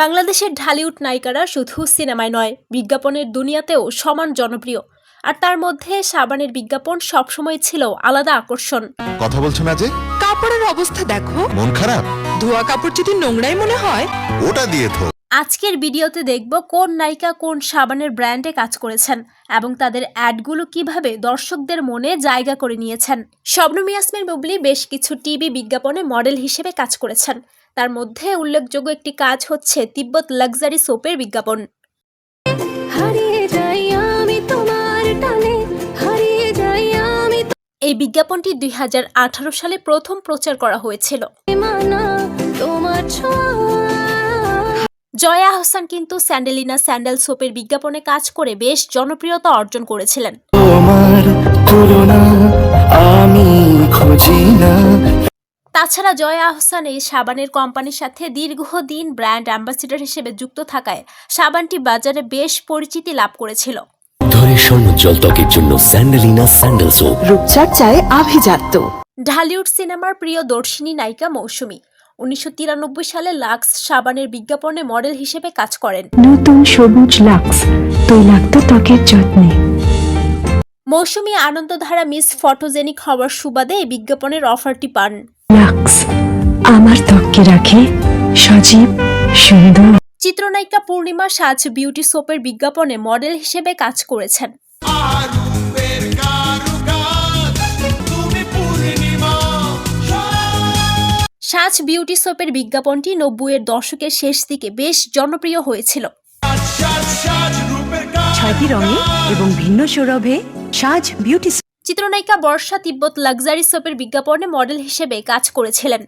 বাংলাদেশের ঢালিউড নায়িকারা শুধু সিনেমায় নয় বিজ্ঞাপনের দুনিয়াতেও সমান জনপ্রিয়। আর তার মধ্যে সাবানের বিজ্ঞাপন সবসময় ছিল আলাদা আকর্ষণ। কথা বলছো না যে? কাপড়ের অবস্থা দেখো। মন খারাপ? ধোয়া কাপড় যদি নোংরাই মনে হয়। ওটা দিয়ে থো আজকের ভিডিওতে দেখব কোন নায়িকা কোন সাবানের ব্র্যান্ডে কাজ করেছেন এবং তাদের অ্যাডগুলো কীভাবে দর্শকদের মনে জায়গা করে নিয়েছেন। শবনম ইয়াসমিন বুবলি বেশ কিছু টিভি বিজ্ঞাপনে মডেল হিসেবে কাজ করেছেন। তার মধ্যে উল্লেখযোগ্য একটি কাজ হচ্ছে তিব্বত লাক্সারি সোপের বিজ্ঞাপন। হারিয়ে আমি তোমার টানে হারিয়ে আমি এই বিজ্ঞাপনটি দুই হাজার আঠারো সালে প্রথম প্রচার করা হয়েছিল। তোমার ছোঁয়া। জয়া আহসান কিন্তু স্যান্ডেলিনা স্যান্ডেল সোপের বিজ্ঞাপনে কাজ করে বেশ জনপ্রিয়তা অর্জন করেছিলেন। আমি খুঁজি না। তাছাড়া জয়া আহসান এই সাবানের কোম্পানির সাথে দীর্ঘদিন ব্র্যান্ড অ্যাম্বাসিডার হিসেবে যুক্ত থাকায় সাবানটি বাজারে বেশ পরিচিতি লাভ করেছিল। ধরে স্বর্ণোজ্জ্বল ত্বকের জন্য স্যান্ডেলিনা স্যান্ডেল সোপ। রূপচর্চায় আভিজাত্য। ঢালিউড সিনেমার প্রিয় দর্শিনী নায়িকা মৌসুমী। উনিশশো তিরানব্বই সালে লাক্স সাবানের বিজ্ঞাপনে মডেল হিসেবে কাজ করেন। নতুন সবুজ লাক্স তৈলাক্ত ত্বকের যত্নে। মৌসুমী আনন্দধারা মিস ফটোজেনিক হওয়ার সুবাদে এই বিজ্ঞাপনের অফারটি পান। লাক্স আমার ত্বককে রাখে সজীব সুন্দর। চিত্রনায়িকা পূর্ণিমা সাজ বিউটি সোপের বিজ্ঞাপনে মডেল হিসেবে কাজ করেছেন। সাজ বিউটি সোপের বিজ্ঞাপনটি নব্বইয়ের দশকের শেষ দিকে বেশ জনপ্রিয় হয়েছিল। ছয়টি রঙে এবং ভিন্ন সৌরভে সাজ বিউটি চিত্রনায়িকা বর্ষা তিব্বত লাক্সারি সোপের বিজ্ঞাপনে মডেল হিসেবে কাজ করেছিলেন।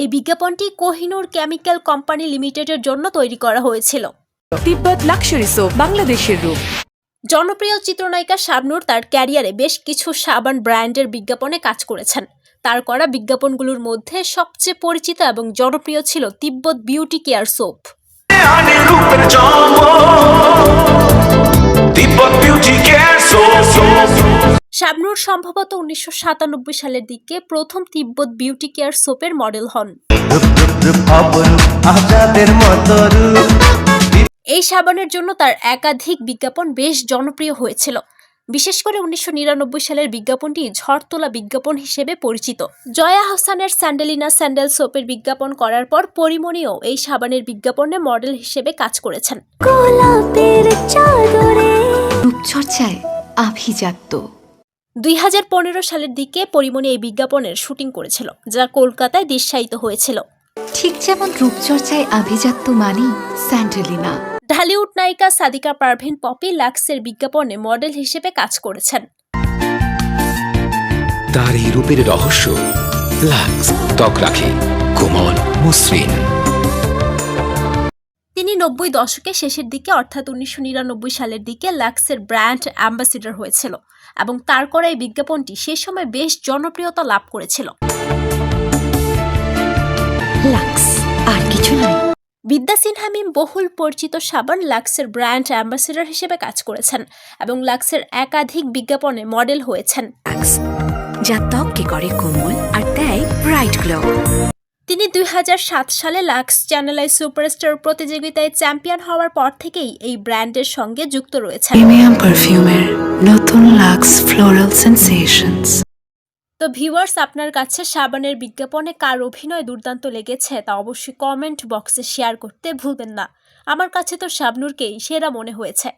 এই বিজ্ঞাপনটি কোহিনুর কেমিক্যাল কোম্পানি লিমিটেডের জন্য তৈরি করা হয়েছিল। তিব্বত লাক্সারি সোপ বাংলাদেশের রূপ। জনপ্রিয় চিত্রনায়িকা শাবনূর তার ক্যারিয়ারে বেশ কিছু সাবান ব্র্যান্ডের বিজ্ঞাপনে কাজ করেছেন। তার করা বিজ্ঞাপনগুলোর মধ্যে সবচেয়ে পরিচিত এবং জনপ্রিয় ছিল Tibbet beauty care soap. Shabnur সম্ভবত উনিশশো সাতানব্বই সালের দিকে প্রথম তিব্বত বিউটি কেয়ার সোপের মডেল হন। এই সাবানের জন্য তার একাধিক বিজ্ঞাপন বেশ জনপ্রিয় হয়েছিল। বিশেষ করে উনিশশো নিরানব্বই সালের বিজ্ঞাপনটি ঝড়তোলা বিজ্ঞাপন হিসেবে পরিচিত। জয়া হাসানের স্যান্ডেলিনা স্যান্ডেল সোপের বিজ্ঞাপন করার পর পরিমণিও এই সাবানের বিজ্ঞাপনে মডেল হিসেবে কাজ করেছেন। রূপচর্চায় আভিজাত্য। দুই হাজার পনেরো সালের দিকে পরিমণি এই বিজ্ঞাপনের শুটিং করেছিল যা কলকাতায় দৃশ্যায়িত হয়েছিল। ঠিক যেমন রূপচর্চায় আভিজাত্য মানি স্যান্ডেলিনা। ঢালিউড নায়িকা সাদিকা পারভিন পপি লাক্সের বিজ্ঞাপনে মডেল হিসেবে কাজ করেছেন। তার এই রূপের রহস্য লাক্স ত্বক রাখে কোমল মসৃণ। তিনি নব্বই দশকের শেষের দিকে অর্থাৎ উনিশশো নিরানব্বই সালের দিকে লাক্সের ব্র্যান্ড অ্যাম্বাসিডর হয়েছিল এবং তার করা এই বিজ্ঞাপনটি সে সময় বেশ জনপ্রিয়তা লাভ করেছিল। লাক্স বিদ্যা সিনহা মিম বহুল পরিচিত সাবান লাক্সের ব্র্যান্ড অ্যাম্বাসিডর হিসেবে কাজ করেছেন এবং লাক্সের একাধিক বিজ্ঞাপনে মডেল হয়েছেন। যা ত্বককে করে কোমল আর দেয় ব্রাইট গ্লো। তিনি দুই হাজার সাত সালে লাক্স চ্যানেল আই সুপারস্টার প্রতিযোগিতায় চ্যাম্পিয়ন হওয়ার পর থেকেই এই ব্র্যান্ডের সঙ্গে যুক্ত রয়েছেন। প্রিমিয়াম পারফিউমের নতুন লাক্স ফ্লোরাল সেন্সেশনস। তো ভিউয়ার্স আপনার কাছে সাবানের বিজ্ঞাপনে কার অভিনয় দুর্দান্ত লেগেছে তা অবশ্যই কমেন্ট বক্সে শেয়ার করতে ভুলবেন না। আমার কাছে তো শাবনুরকেই সেরা মনে হয়েছে।